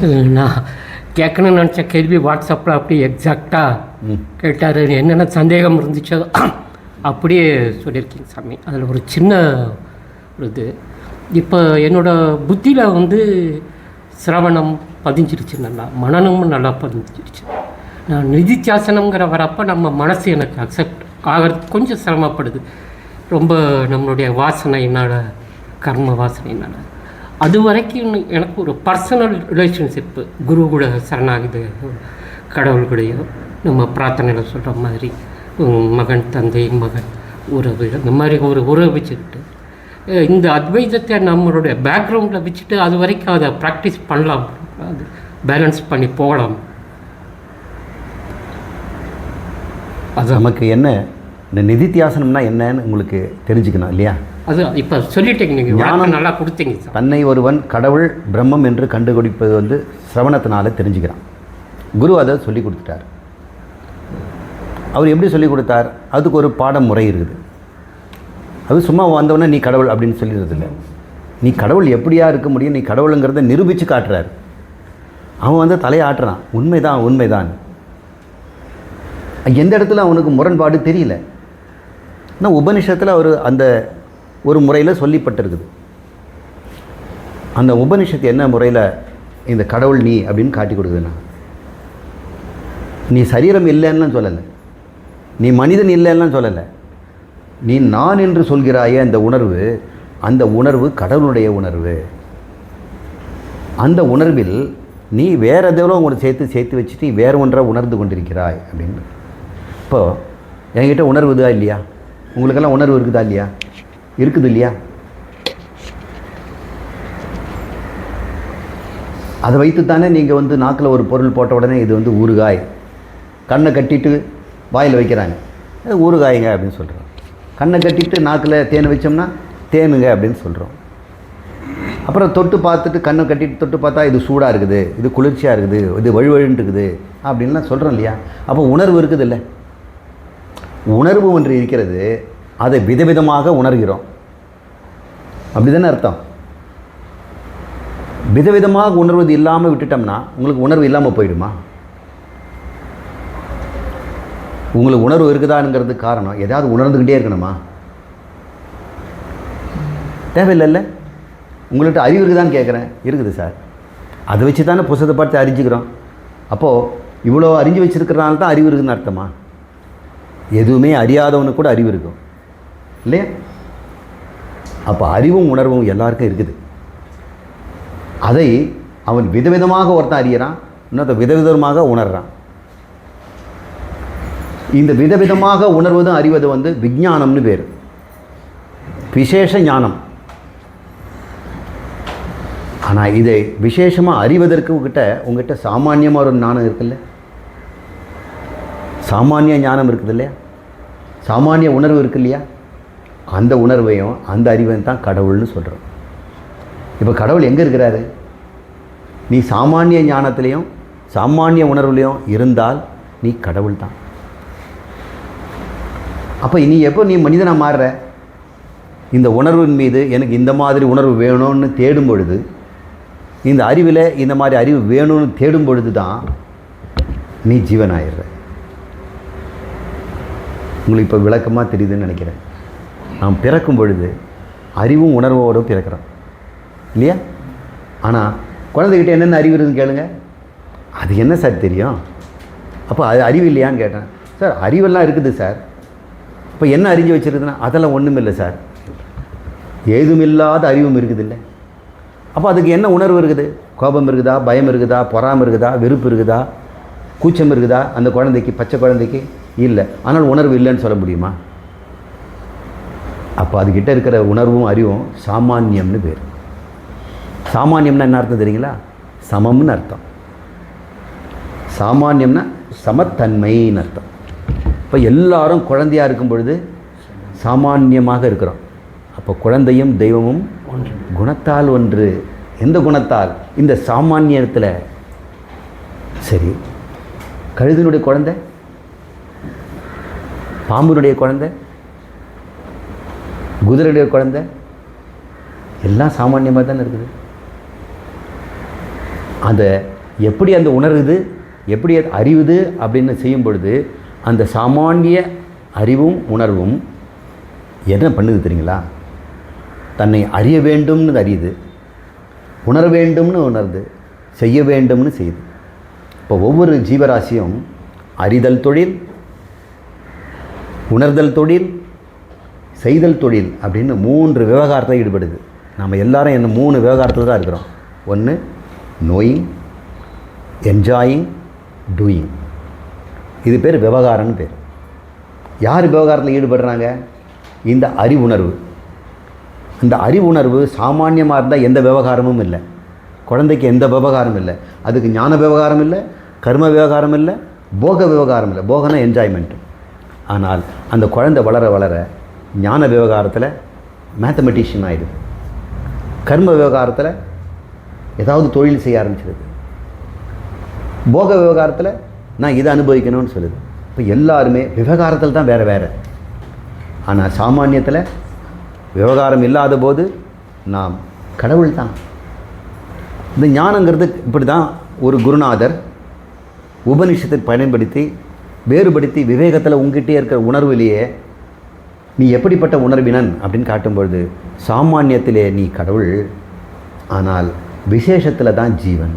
நான் கேட்கணும்னு நினச்ச கேள்வி வாட்ஸ்அப்பில் அப்படியே எக்ஸாக்டாக கேட்டார். என்னென்ன சந்தேகம் இருந்துச்சோ அப்படியே சொல்லியிருக்கீங்க சாமி. அதில் ஒரு சின்ன ஒரு இது. இப்போ என்னோட புத்தியில் வந்து சிரவணம் பதிஞ்சிருச்சு நல்லா மனநமும் நல்லா பதிஞ்சிருச்சு. நான் நிதித்தியாசனங்கிற வரப்போ நம்ம மனசு எனக்கு அக்செப்ட் ஆகிறது கொஞ்சம் சிரமப்படுது. ரொம்ப நம்மளுடைய வாசனையினால் கர்ம வாசனையினால். அது வரைக்கும் எனக்கு ஒரு பர்சனல் ரிலேஷன்ஷிப்பு குரு கூட சரணாகித. கடவுள் நம்ம பிரார்த்தனையில் சொல்கிற மாதிரி மகன் தந்தை மகன் உறவு இந்த மாதிரி ஒரு உறவு வச்சுக்கிட்டு இந்த அத்வைதத்தை நம்மளுடைய பேக்ரவுண்டில் வச்சுட்டு அது வரைக்கும் அதை ப்ராக்டிஸ் பண்ணலாம். அது பேலன்ஸ் பண்ணி போகலாம். அது நமக்கு என்ன? இந்த நிதித்தியாசனம்னா என்னன்னு உங்களுக்கு தெரிஞ்சுக்கணும் இல்லையா? அது இப்போ சொல்லிட்டீங்க நீங்கள் ஞானம் நல்லா கொடுத்தீங்க. தன்னை ஒருவன் கடவுள் பிரம்மம் என்று கண்டுபிடிப்பது வந்து சிரவணத்தினால தெரிஞ்சுக்கிறான். குரு அதை சொல்லி கொடுத்துட்டார். அவர் எப்படி சொல்லி கொடுத்தார்? அதுக்கு ஒரு பாடம் முறை இருக்குது. அது சும்மா வந்தவொடனே நீ கடவுள் அப்படின்னு சொல்லிடுறது இல்லை நீ கடவுள் எப்படியா இருக்க முடியும்? நீ கடவுளுங்கிறத நிரூபித்து காட்டுறாரு. அவன் வந்து தலையாட்டுறான். உண்மைதான் உண்மைதான். எந்த இடத்துல அவனுக்கு முரண்பாடு தெரியல. ஆனால் உபனிஷத்தில் அவர் அந்த ஒரு முறையில் சொல்லிப்பட்டிருக்குது. அந்த உபனிஷத்து என்ன முறையில் இந்த கடவுள் நீ அப்படின்னு காட்டி கொடுக்குதுன்னா நீ சரீரம் இல்லைன்னு சொல்லலை. நீ மனிதன் இல்லைன்னு சொல்லலை. நீ நான் என்று சொல்கிறாயே அந்த உணர்வு அந்த உணர்வு கடவுளுடைய உணர்வு. அந்த உணர்வில் நீ வேறு எதோ ஒன்று சேர்த்து சேர்த்து வச்சுட்டு வேற ஒன்றாக உணர்ந்து கொண்டிருக்கிறாய் அப்படின்னு. இப்போ என்கிட்ட உணர்வு இதா இல்லையா? உங்களுக்கெல்லாம் உணர்வு இருக்குதா இல்லையா? இருக்குது இல்லையா? அதை வைத்து தானே நீங்கள் வந்து நாக்கில் ஒரு பொருள் போட்ட உடனே இது வந்து ஊறுகாய். கண்ணை கட்டிட்டு வாயில் வைக்கிறாங்க. அது ஊறுகாய்ங்க அப்படின்னு சொல்கிறோம் கண்ணை கட்டிட்டு நாக்கில் தேன் வச்சோம்னா தேனுங்க அப்படின்னு சொல்கிறோம் அப்புறம் தொட்டு பார்த்துட்டு கண்ணை கட்டிட்டு தொட்டு பார்த்தா இது சூடாக இருக்குது இது குளிர்ச்சியாக இருக்குது இது வழுவழுன்னு இருக்குது அப்படின்லாம் சொல்கிறோம் இல்லையா? அப்போ உணர்வு இருக்குது இல்லை உணர்வு ஒன்று இருக்கிறது அதை விதவிதமாக உணர்கிறோம். அப்படி தானே அர்த்தம்? விதவிதமாக உணர்வது இல்லாமல் விட்டுட்டோம்னா உங்களுக்கு உணர்வு இல்லாமல் போயிடுமா? உங்களுக்கு உணர்வு இருக்குதாங்கிறது காரணம். ஏதாவது உணர்ந்துக்கிட்டே இருக்கணுமா? தேவையில்லைல்ல. உங்கள்கிட்ட அறிவு இருக்குதான்னு கேட்குறேன் இருக்குது சார். அதை வச்சு தானே புத்தகத்தை பார்த்து அறிஞ்சிக்கிறோம். அப்போது இவ்வளோ அறிஞ்சு வச்சுருக்கிறனால தான் அறிவு இருக்குதுன்னு அர்த்தமா? எதுவுமே அறியாதவனுக்கு கூட அறிவு இருக்கும். இல்லையா? அப்போ அறிவும் உணர்வும் எல்லாருக்கும் இருக்குது. அதை அவன் விதவிதமாக ஒருத்தன் அறியறான் இன்னொருத்த விதவிதமாக உணர்றான். இந்த விதவிதமாக உணர்வதும் அறிவது வந்து விஞ்ஞானம்னு பேர். விசேஷ ஞானம். ஆனால் இதை விசேஷமாக அறிவதற்கு உங்ககிட்ட உங்ககிட்ட சாமானியமாக ஒரு ஞானம் இருக்குல்ல? சாமானிய ஞானம் இருக்குது இல்லையா சாமானிய உணர்வு இருக்கு இல்லையா அந்த உணர்வையும் அந்த அறிவையும் தான் கடவுள்னு சொல்கிறோம் இப்போ கடவுள் எங்கே இருக்கிறாரு? நீ சாமானிய ஞானத்திலையும் சாமானிய உணர்வுலையும் இருந்தால் நீ கடவுள் தான். அப்போ நீ எப்போ நீ மனிதனாக மாறுற? இந்த உணர்வின் மீது எனக்கு இந்த மாதிரி உணர்வு வேணும்னு தேடும் பொழுது இந்த அறிவில் இந்த மாதிரி அறிவு வேணும்னு தேடும் பொழுது தான் நீ ஜீவனாயிடுற. உங்களுக்கு இப்போ விளக்கமாக தெரியுதுன்னு நினைக்கிறேன். நாம் பிறக்கும் பொழுது அறிவும் உணர்வோடும் பிறக்கிறோம். இல்லையா? ஆனால் குழந்தைகிட்ட என்னென்ன அறிவு இருக்குதுன்னு கேளுங்க. அது என்ன சார் தெரியும்? அப்போ அது அறிவு இல்லையான்னு கேட்டேன். சார் அறிவெல்லாம் இருக்குது சார். இப்போ என்ன அறிஞ்சு வச்சுருக்குதுன்னா அதெல்லாம் ஒன்றும் இல்லை சார். ஏதுமில்லாத அறிவும் இருக்குது இல்லை அப்போ அதுக்கு என்ன உணர்வு இருக்குது? கோபம் இருக்குதா? பயம் இருக்குதா? பொறாமல் இருக்குதா? வெறுப்பு இருக்குதா? கூச்சம் இருக்குதா? அந்த குழந்தைக்கு பச்சை குழந்தைக்கு? இல்லை. ஆனால் உணர்வு இல்லைன்னு சொல்ல முடியுமா? அப்போ அதுக்கிட்ட இருக்கிற உணர்வும் அறிவும் சாமானியம்னு பேர். சாமானியம்னா என்ன அர்த்தம் தெரியுங்களா? சமம்னு அர்த்தம். சாமானியம்னா சமத்தன்மைன்னு அர்த்தம். இப்போ எல்லாரும் குழந்தையாக இருக்கும் பொழுது சாமானியமாக இருக்கிறோம். அப்போ குழந்தையும் தெய்வமும் குணத்தால் ஒன்று. எந்த குணத்தால்? இந்த சாமானியத்தில். சரி. கழுதினுடைய குழந்தை? பாம்புனுடைய குழந்தை? குதிரையுடைய குழந்தை? எல்லாம் சாமானியமாக தானே இருக்குது. அதை எப்படி அந்த உணருது எப்படி அது அறிவுது அப்படின்னு செய்யும் பொழுது அந்த சாமானிய அறிவும் உணர்வும் என்ன பண்ணுது தெரியுங்களா? தன்னை அறிய வேண்டும்னு அறியுது உணர வேண்டும்னு உணருது செய்ய வேண்டும்னு செய்யுது. இப்போ ஒவ்வொரு ஜீவராசியும் அறிதல் தொழில் உணர்தல் தொழில் செய்தல் தொழில் அப்படின்னு மூன்று விவகாரத்தில் ஈடுபடுது. நம்ம எல்லாரும் என்ன மூணு விவகாரத்தில் தான் இருக்கிறோம். ஒன்று நோயிங் என்ஜாயிங் டூயிங் இது பேர் விவகாரம்னு பேர். யார் விவகாரத்தில் ஈடுபடுறாங்க? இந்த அறிவுணர்வு. இந்த அறிவுணர்வு சாமானியமாக இருந்தால் எந்த விவகாரமும் இல்லை. குழந்தைக்கு எந்த விவகாரம் இல்லை. அதுக்கு ஞான விவகாரம் இல்லை கர்ம விவகாரம் இல்லை போக விவகாரம் இல்லை. போகனா என்ஜாய்மெண்ட்டு ஆனால் அந்த குழந்தை வளர வளர ஞான விவகாரத்தில் மேத்தமெட்டிஷியன் ஆயிடுது. கர்ம விவகாரத்தில் ஏதாவது தொழில் செய்ய ஆரம்பிச்சிருது. போக விவகாரத்தில் நான் இதை அனுபவிக்கணும்னு சொல்லுது. இப்போ எல்லாருமே விவகாரத்தில் தான் வேறு வேறு. ஆனால் சாமானியத்தில் விவகாரம் இல்லாத போது நாம் கடவுள் தான். இந்த ஞானங்கிறது இப்படி தான் ஒரு குருநாதர் உபனிஷத்தை பயன்படுத்தி வேறுபடுத்தி விவேகத்தில் உங்ககிட்டே இருக்கிற உணர்விலேயே நீ எப்படிப்பட்ட உணர்வினன் அப்படின்னு காட்டும்பொழுது சாமானியத்திலே நீ கடவுள் ஆனால் விசேஷத்தில் தான் ஜீவன்.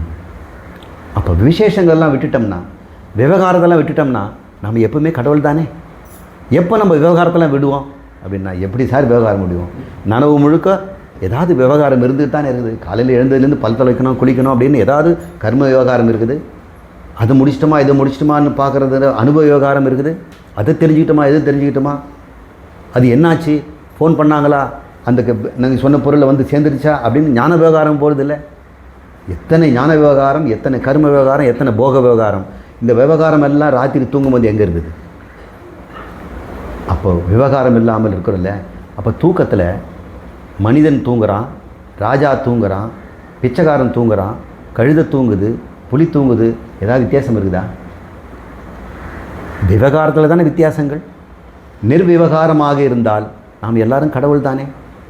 அப்போ விசேஷங்கள்லாம் விட்டுட்டோம்னா விவகாரத்தெல்லாம் விட்டுட்டோம்னா நம்ம எப்பவுமே கடவுள் தானே? எப்போ நம்ம விவகாரத்தெல்லாம் விடுவோம்? அப்படின்னா எப்படி சார் விவகாரம் முடியும் நனவு முழுக்க ஏதாவது விவகாரம் இருந்துட்டு தானே இருக்குது. காலையில் எழுந்ததுலேருந்து பல் துளைக்கணும் குளிக்கணும் அப்படின்னு ஏதாவது கர்ம விவகாரம் இருக்குது. அது முடிச்சிட்டோமா இது முடிச்சிட்டோமான்னு பார்க்குறது அனுபவ விவகாரம் இருக்குது. அதை தெரிஞ்சுக்கிட்டோமா எது தெரிஞ்சுக்கிட்டோமா? அது என்னாச்சு? ஃபோன் பண்ணாங்களா? அந்த நாங்கள் சொன்ன பொருளை வந்து சேர்ந்துருச்சா? அப்படின்னு ஞான விவகாரம் போகிறது இல்லை எத்தனை ஞான விவகாரம் எத்தனை கர்ம விவகாரம் எத்தனை போக விவகாரம்? இந்த விவகாரம் எல்லாம் ராத்திரி தூங்கும்போது எங்கே இருக்குது அப்போ விவகாரம் இல்லாமல் இருக்கிறோம்ல. அப்போ தூக்கத்தில் மனிதன் தூங்குறான் ராஜா தூங்குறான் பிச்சைக்காரன் தூங்குறான் கழுத தூங்குது புலி தூங்குது. ஏதாவது வித்தியாசம் இருக்குதா? விவகாரத்தில் தானே வித்தியாசங்கள்? நிர்விவகாரமாக இருந்தால் நாம் எல்லாரும் கடவுள் தானே?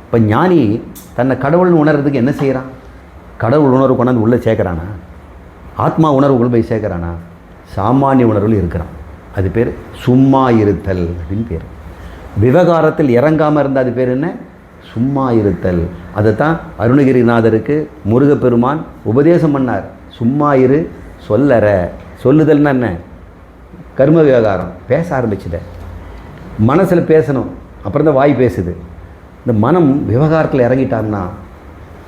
இப்போ ஞானி தன்னை கடவுள்னு உணர்றதுக்கு என்ன செய்கிறான் கடவுள் உணர்வு கொண்டாந்து உள்ளே சேர்க்குறானா? ஆத்மா உணர்வுகள் போய் சேர்க்குறானா? சாமானிய உணர்வில் இருக்கிறான். அது பேர் சும்மா இருத்தல் அப்படின்னு பேர். விவகாரத்தில் இறங்காமல் இருந்தால் அது பேர் என்ன? சும்மா இருத்தல். அதை தான் அருணகிரிநாதருக்கு முருகப்பெருமான் உபதேசம் பண்ணார். சும்மா இரு சொல்லற. சொல்லுதல்னா என்ன? கர்ம விவகாரம். பேச ஆரம்பிச்சிட்ட மனசில் பேசணும். அப்புறம் தான் வாய் பேசுது. இந்த மனம் விவகாரத்தில் இறங்கிட்டான்னா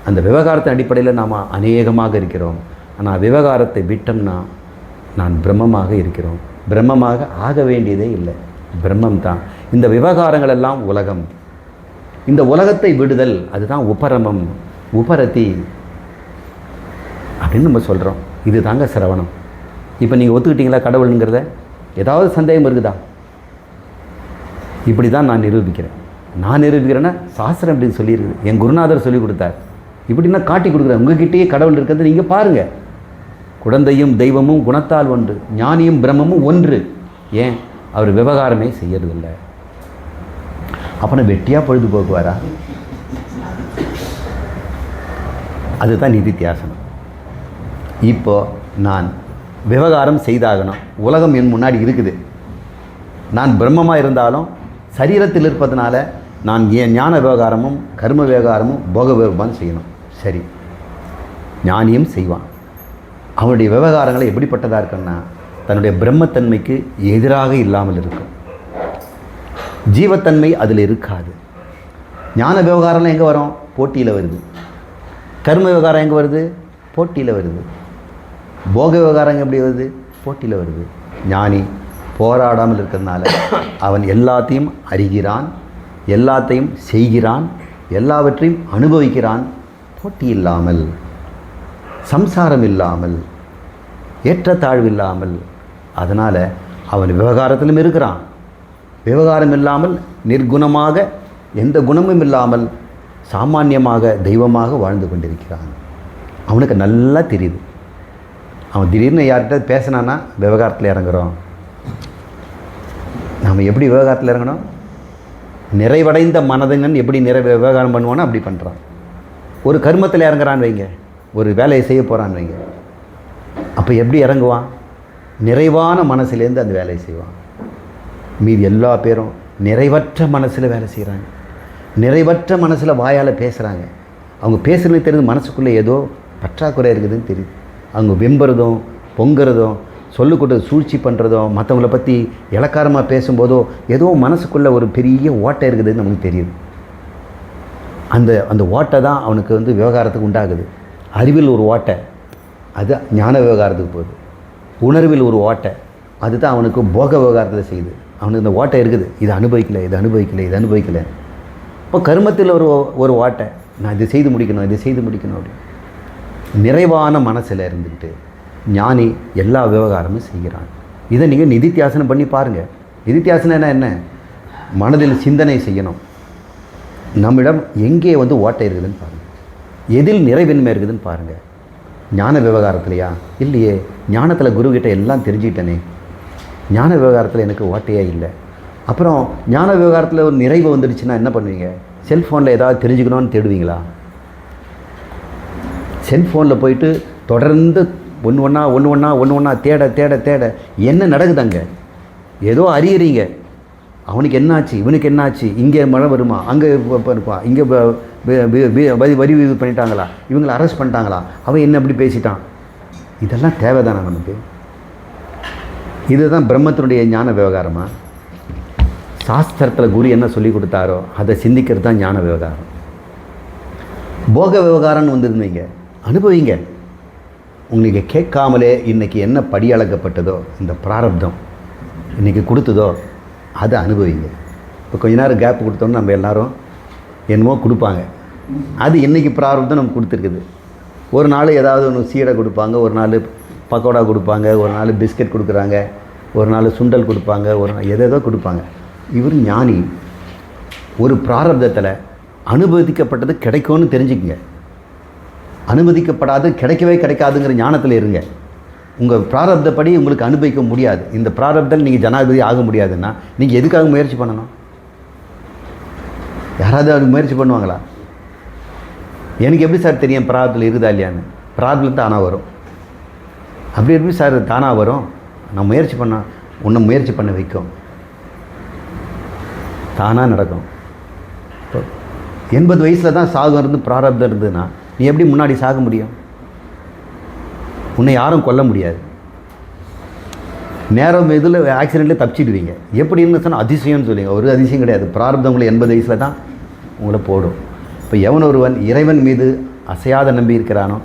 அந்த விவகாரத்தின் அடிப்படையில் நாம் அநேகமாக இருக்கிறோம். ஆனால் விவகாரத்தை விட்டோம்னா நான் பிரம்மமாக இருக்கிறோம். பிரம்மமாக ஆக வேண்டியதே இல்லை. பிரம்மம் தான் இந்த விவகாரங்கள் எல்லாம் உலகம். இந்த உலகத்தை விடுதல் அதுதான் உபரமம். உபரதி. அப்படின்னு நம்ம சொல்கிறோம் இது தாங்க சிரவணம். இப்போ நீங்கள் ஒத்துக்கிட்டீங்களா கடவுளுங்கிறத? ஏதாவது சந்தேகம் இருக்குதா? இப்படி தான் நான் நிரூபிக்கிறேன். நான் நிரூபிக்கிறேன்னா சாஸ்திரம் அப்படின்னு சொல்லியிருக்குது என் குருநாதர் சொல்லி கொடுத்தார். இப்படின்னா காட்டி கொடுக்குறேன். உங்ககிட்டயே கடவுள் இருக்கிறது நீங்கள் பாருங்கள் குழந்தையும் தெய்வமும் குணத்தால் ஒன்று ஞானியும் பிரம்மமும் ஒன்று. ஏன்? அவர் விவகாரமே செய்யறதில்லை. அப்பனை வெட்டியாக பொழுது போக்குவாரா? அதுதான் நிதித்தியாசனம். இப்போ நான் விவகாரம் செய்தாகணும். உலகம் என் முன்னாடி இருக்குது. நான் பிரம்மமாக இருந்தாலும் சரீரத்தில் இருப்பதனால நான் என் ஞான விவகாரமும் கர்ம விவகாரமும் போக விவகாரம் செய்யணும். சரி. ஞானியும் செய்வான். அவனுடைய விவகாரங்களை எப்படிப்பட்டதாக இருக்குன்னா தன்னுடைய பிரம்மத்தன்மைக்கு எதிராக இல்லாமல் இருக்கும். ஜீவத்தன்மை அதில் இருக்காது. ஞான விவகாரம்லாம் எங்கே வரும்? போட்டியில் வருது. கர்ம விவகாரம் எங்கே வருது? போட்டியில் வருது. போக விவகாரம் எப்படி வருது? போட்டியில் வருது. ஞானி போராடாமல் இருக்கிறதுனால அவன் எல்லாத்தையும் அறிகிறான் எல்லாத்தையும் செய்கிறான் எல்லாவற்றையும் அனுபவிக்கிறான். போட்டி இல்லாமல் சம்சாரம் இல்லாமல் ஏற்றத்தாழ்வு இல்லாமல் அதனால் அவன் விவகாரத்திலும் இருக்கிறான். விவகாரம் இல்லாமல் நிர்குணமாக எந்த குணமும் இல்லாமல் சாமானியமாக தெய்வமாக வாழ்ந்து கொண்டிருக்கிறான். அவனுக்கு நல்லா தெரியுது. அவன் திடீர்னு யார்கிட்ட பேசினான்னா விவகாரத்தில் இறங்குறோம். நாம் எப்படி விவகாரத்தில் இறங்கணும் நிறைவடைந்த மனதுங்கன்னு எப்படி நிறை விவகாரம் பண்ணுவோன்னா அப்படி பண்ணுறான் ஒரு கர்மத்தில் இறங்குறான்னு வைங்க. ஒரு வேலையை செய்ய போகிறான்னு வைங்க. அப்போ எப்படி இறங்குவான்? நிறைவான மனசுலேருந்து அந்த வேலையை செய்வான். மீதி எல்லா பேரும் நிறைவற்ற மனசில் வேலை செய்கிறாங்க நிறைவற்ற மனசில் வாயால் பேசுகிறாங்க அவங்க பேசுகிறது தெரியுது மனசுக்குள்ளே ஏதோ பற்றாக்குறை இருக்குதுன்னு தெரியுது. அவங்க வெம்புறதும் பொங்குறதும் சொல்லுக்கூட சூழ்ச்சி பண்ணுறதோ மற்றவங்கள பற்றி இலக்காரமாக பேசும்போதோ ஏதோ மனசுக்குள்ளே ஒரு பெரிய ஓட்டை இருக்குதுன்னு நமக்கு தெரியுது. அந்த அந்த ஓட்டை தான் அவனுக்கு வந்து விவகாரத்துக்கு உண்டாகுது. அறிவில் ஒரு ஓட்டை அது ஞான விவகாரத்துக்கு போகுது. உணர்வில் ஒரு ஓட்டை அதுதான் அவனுக்கு போக விவகாரத்தில் செய்யுது. அவனுக்கு இந்த ஓட்டை இருக்குது. இது அனுபவிக்கலை இது அனுபவிக்கலை இது அனுபவிக்கலை. இப்போ கருமத்தில் ஒரு ஒரு ஓட்டை நான் இதை செய்து முடிக்கணும் இதை செய்து முடிக்கணும் அப்படின்னு. நிறைவான மனசில் இருந்துக்கிட்டு ஞானி எல்லா விவகாரமும் செய்கிறான். இதை நீங்கள் நிதித்தியாசனம் பண்ணி பாருங்கள் நிதித்தியாசனம்னா என்ன? மனதில் சிந்தனை செய்யணும். நம்மிடம் எங்கே வந்து ஓட்டை இருக்குதுன்னு பாருங்கள் எதில் நிறைவின்மை இருக்குதுன்னு பாருங்கள் ஞான விவகாரத்துலையா? இல்லையே. ஞானத்தில் குருக்கிட்ட எல்லாம் தெரிஞ்சுக்கிட்டேனே. ஞான விவகாரத்தில் எனக்கு ஓட்டையே இல்லை. அப்புறம் ஞான விவகாரத்தில் ஒரு நிறைவு வந்துடுச்சுன்னா என்ன பண்ணுவீங்க? செல்ஃபோனில் ஏதாவது தெரிஞ்சுக்கணும்னு தேடுவீங்களா? செல்ஃபோனில் போயிட்டு தொடர்ந்து ஒன்று ஒன்றா ஒன்று ஒன்றா ஒன்று ஒன்றா தேட தேட தேட. என்ன நடக்குது அங்கே? ஏதோ அறியறீங்க. அவனுக்கு என்னாச்சு? இவனுக்கு என்னாச்சு? இங்கே மழை வருமா? அங்கே இருப்பான் இங்கே வரி வரி இது பண்ணிட்டாங்களா? இவங்களை அரெஸ்ட் பண்ணிட்டாங்களா? அவன் என்ன அப்படி பேசிட்டான்? இதெல்லாம் தேவைதானே நமக்கு? இதுதான் பிரம்மத்தினுடைய ஞான விவகாரமா? சாஸ்திரத்தில் குரு என்ன சொல்லி கொடுத்தாரோ அதை சிந்திக்கிறது தான் ஞான விவகாரம். போக விவகாரம்னு வந்துருந்தீங்க. அனுபவிங்க. உங்களுக்கு கேட்காமலே இன்றைக்கி என்ன படி அளக்கப்பட்டதோ இந்த பிராரப்தம் இன்றைக்கி கொடுத்ததோ அதை அனுபவிங்க. இப்போ கொஞ்ச நேரம் கேப் கொடுத்தோன்னு நம்ம எல்லோரும் என்னமோ கொடுப்பாங்க. அது இன்றைக்கி பிராரப்தம் நமக்கு கொடுத்துருக்குது. ஒரு நாள் ஏதாவது ஒன்று சீடை கொடுப்பாங்க ஒரு நாள் பக்கோடா கொடுப்பாங்க ஒரு நாள் பிஸ்கட் கொடுக்குறாங்க ஒரு நாள் சுண்டல் கொடுப்பாங்க ஒரு நாள் எதோ கொடுப்பாங்க. இவர் ஞானி. ஒரு பிராரப்தத்தில் அனுபவிக்கப்பட்டது கிடைக்கும்னு தெரிஞ்சுக்கங்க. அனுமதிக்கப்படாது கிடைக்கவே கிடைக்காதுங்கிற ஞானத்தில் இருங்க. உங்கள் பிராரப்தப்படி உங்களுக்கு அனுபவிக்க முடியாது. இந்த பிராரப்தம் நீங்கள் ஜனாதிபதி ஆக முடியாதுன்னா நீங்கள் எதுக்காக முயற்சி பண்ணணும்? யாராவது அதுக்கு முயற்சி பண்ணுவாங்களா? எனக்கு எப்படி சார் தெரியும் பிராரத்தில் இருக்குதா இல்லையான்னு? பிராரத்தில் தானாக வரும். அப்படி எப்படி சார் தானாக வரும்? நான் முயற்சி பண்ண உன்னை முயற்சி பண்ண வைக்கும். தானாக நடக்கும். எண்பது வயசில் தான் சாகம் இருந்து பிராரப்தம் இருந்ததுன்னா நீ எப்படி முன்னாடி சாக முடியும்? உன்னை யாரும் கொல்ல முடியாது. நேரம் இதில் ஆக்சிடெண்ட்டில் தப்பிச்சிடுவீங்க. எப்படி சொன்னால் அதிசயம்னு சொல்லுவீங்க. ஒரு அதிசயம் கிடையாது. பிரார்த்தம் உங்களை எண்பது வயசில் தான் உங்களை போடும். இப்போ எவன் ஒருவன் இறைவன் மீது அசையாத நம்பி இருக்கிறானோ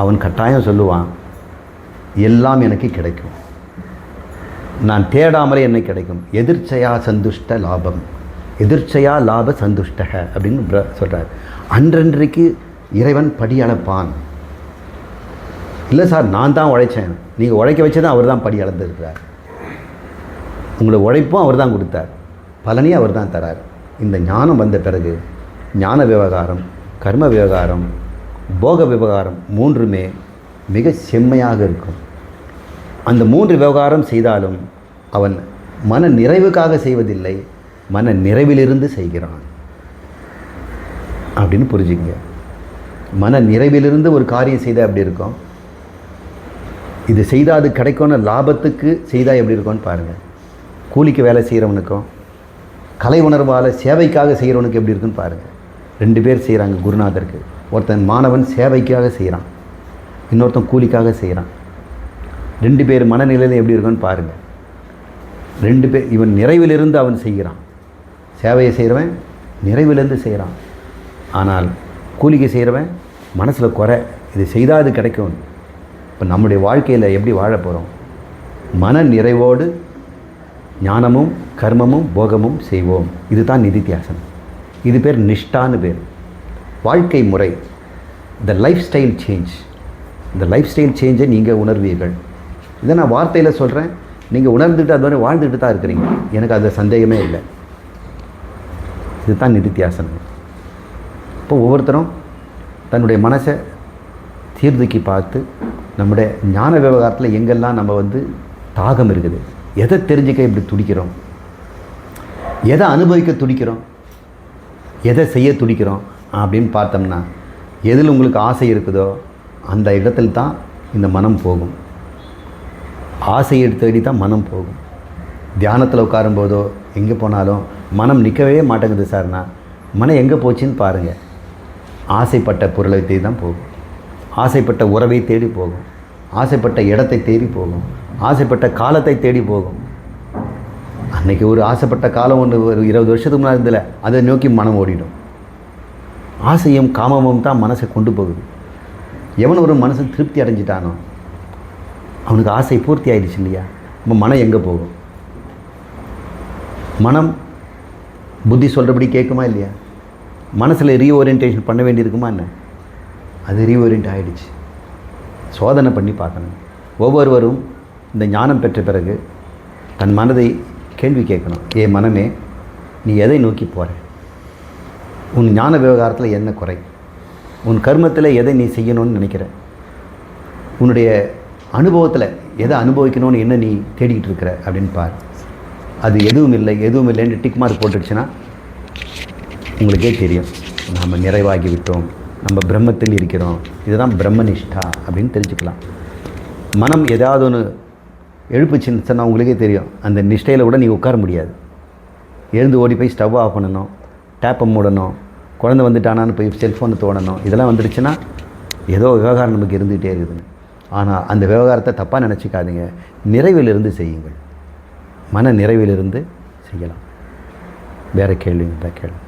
அவன் கட்டாயம் சொல்லுவான் எல்லாம் எனக்கு கிடைக்கும். நான் தேடாமலே என்ன கிடைக்கும். எதிர்ச்சையா சந்துஷ்ட லாபம். எதிர்ச்சையா லாப சந்துஷ்டக அப்படின்னு சொல்கிறார் அன்றன்றைக்கு இறைவன் படி அளப்பான் இல்லை சார் நான் தான் உழைச்சேன். நீங்கள் உழைக்க வச்சது அவர் தான் படி அளந்திருக்கிறார். உங்களை உழைப்பும் அவர் தான் கொடுத்தார். பலனையும் அவர் தான் தரார். இந்த ஞானம் வந்த பிறகு ஞான விவகாரம் கர்ம விவகாரம் போக விவகாரம் மூன்றுமே மிக செம்மையாக இருக்கும். அந்த மூன்று விவகாரம் செய்தாலும் அவன் மன நிறைவுக்காக செய்வதில்லை மன நிறைவிலிருந்து செய்கிறான். அப்படின்னு புரிஞ்சுக்கங்க. மன நிறைவிலிருந்து ஒரு காரியம் செய்தால் எப்படி இருக்கும்? இது செய்தால் அது கிடைக்கும்னு லாபத்துக்கு செய்தால் எப்படி இருக்கும்னு பாருங்கள் கூலிக்கு வேலை செய்கிறவனுக்கும் கலை உணர்வால் சேவைக்காக செய்கிறவனுக்கு எப்படி இருக்குன்னு பாருங்கள் ரெண்டு பேர் செய்கிறாங்க குருநாதருக்கு. ஒருத்தன் மாணவன் சேவைக்காக செய்கிறான் இன்னொருத்தன் கூலிக்காக செய்கிறான் ரெண்டு பேர் மனநிலையில் எப்படி இருக்குன்னு பாருங்கள் ரெண்டு பேர் இவன் நிறைவிலிருந்து அவன் செய்கிறான். சேவையை செய்கிறவன் நிறைவிலிருந்து செய்கிறான் ஆனால் கூலிக்கு செய்கிறவன் மனசில் குறை இது செய்தால் அது கிடைக்கும் இப்போ நம்முடைய வாழ்க்கையில் எப்படி வாழ போகிறோம் மன நிறைவோடு ஞானமும் கர்மமும் போகமும் செய்வோம். இதுதான் நிதித்தியாசனம். இது பேர் நிஷ்டான்னு பேர். வாழ்க்கை முறை. த லைஃப் ஸ்டைல் சேஞ்ச் இந்த லைஃப் ஸ்டைல் சேஞ்சை நீங்கள் உணர்வீர்கள். இதை நான் வார்த்தையில் சொல்கிறேன் நீங்கள் உணர்ந்துட்டு அது மாதிரி வாழ்ந்துட்டு தான் இருக்கிறீங்க. எனக்கு அது சந்தேகமே இல்லை. இதுதான் நிதித்தியாசனம். இப்போ ஒவ்வொருத்தரும் தன்னுடைய மனசை சீர்தூக்கி பார்த்து நம்முடைய ஞான விவகாரத்தில் எங்கெல்லாம் நம்ம வந்து தாகம் இருக்குது எதை தெரிஞ்சுக்க இப்படி துடிக்கிறோம்? எதை அனுபவிக்க துடிக்கிறோம்? எதை செய்ய துடிக்கிறோம்? அப்படின்னு பார்த்தோம்னா எதில் உங்களுக்கு ஆசை இருக்குதோ அந்த இடத்துல தான் இந்த மனம் போகும். ஆசையை தேடி தான் மனம் போகும். தியானத்தில் உட்காரும்போதோ எங்கே போனாலும் மனம் நிற்கவே மாட்டேங்குது சார்னா மனம் எங்கே போச்சுன்னு பாருங்கள் ஆசைப்பட்ட பொருளை தேடி தான் போகும். ஆசைப்பட்ட உறவை தேடி போகும். ஆசைப்பட்ட இடத்தை தேடி போகும். ஆசைப்பட்ட காலத்தை தேடி போகும். அன்னைக்கு ஒரு ஆசைப்பட்ட காலம் ஒன்று ஒரு இருபது வருஷத்துக்கு முன்னாடி இருந்தல அதை நோக்கி மனம் ஓடிடும். ஆசையும் காமமும் தான் மனசை கொண்டு போகுது. எவன் ஒரு மனசன் திருப்தி அடைஞ்சிட்டானோ அவனுக்கு ஆசை பூர்த்தி ஆயிடுச்சு இல்லையா? நம்ம மனம் எங்கே போகும்? மனம் புத்தி சொல்கிறபடி கேட்குமா இல்லையா? மனசில் ரீஓரியன்டேஷன் பண்ண வேண்டியிருக்குமா என்ன? அது ரீஓரியன்ட் ஆகிடுச்சு சோதனை பண்ணி பார்க்கணும். ஒவ்வொருவரும் இந்த ஞானம் பெற்ற பிறகு தன் மனதை கேள்வி கேட்கணும். ஏ மனமே நீ எதை நோக்கி போகிற உன் ஞான விவகாரத்தில் என்ன குறை? உன் கர்மத்தில் எதை நீ செய்யணும்னு நினைக்கிற? உன்னுடைய அனுபவத்தில் எதை அனுபவிக்கணும்னு என்ன நீ தேடிக்கிட்டு இருக்கிற? அப்படின்னு பார். அது எதுவும் இல்லை. எதுவும் இல்லைன்னு டிக் மார்க் போட்டுடுச்சுன்னா உங்களுக்கே தெரியும். நாம் நிறைவாகி விட்டோம் நம்ம பிரம்மத்தில் இருக்கிறோம். இதுதான் பிரம்மனிஷ்டா அப்படின்னு தெரிஞ்சுக்கலாம். மனம் ஏதாவது ஒன்று எழுப்புச்சுன்னு சொன்னால் உங்களுக்கே தெரியும். அந்த நிஷ்டையில் கூட நீ உட்கார முடியாது. எழுந்து ஓடி போய் ஸ்டவ் ஆஃப் பண்ணணும். டேப்பை மூடணும். குழந்தை வந்துட்டானான்னு போய் செல்ஃபோனை தோணணும். இதெல்லாம் வந்துடுச்சுன்னா ஏதோ விவகாரம் நமக்கு இருந்துகிட்டே இருக்குதுன்னு ஆனால் அந்த விவகாரத்தை தப்பாக நினச்சிக்காதீங்க. நிறைவிலிருந்து செய்யுங்கள். மன நிறைவிலிருந்து செய்யலாம். வேறு கேள்வி இருந்தால் கேள்வி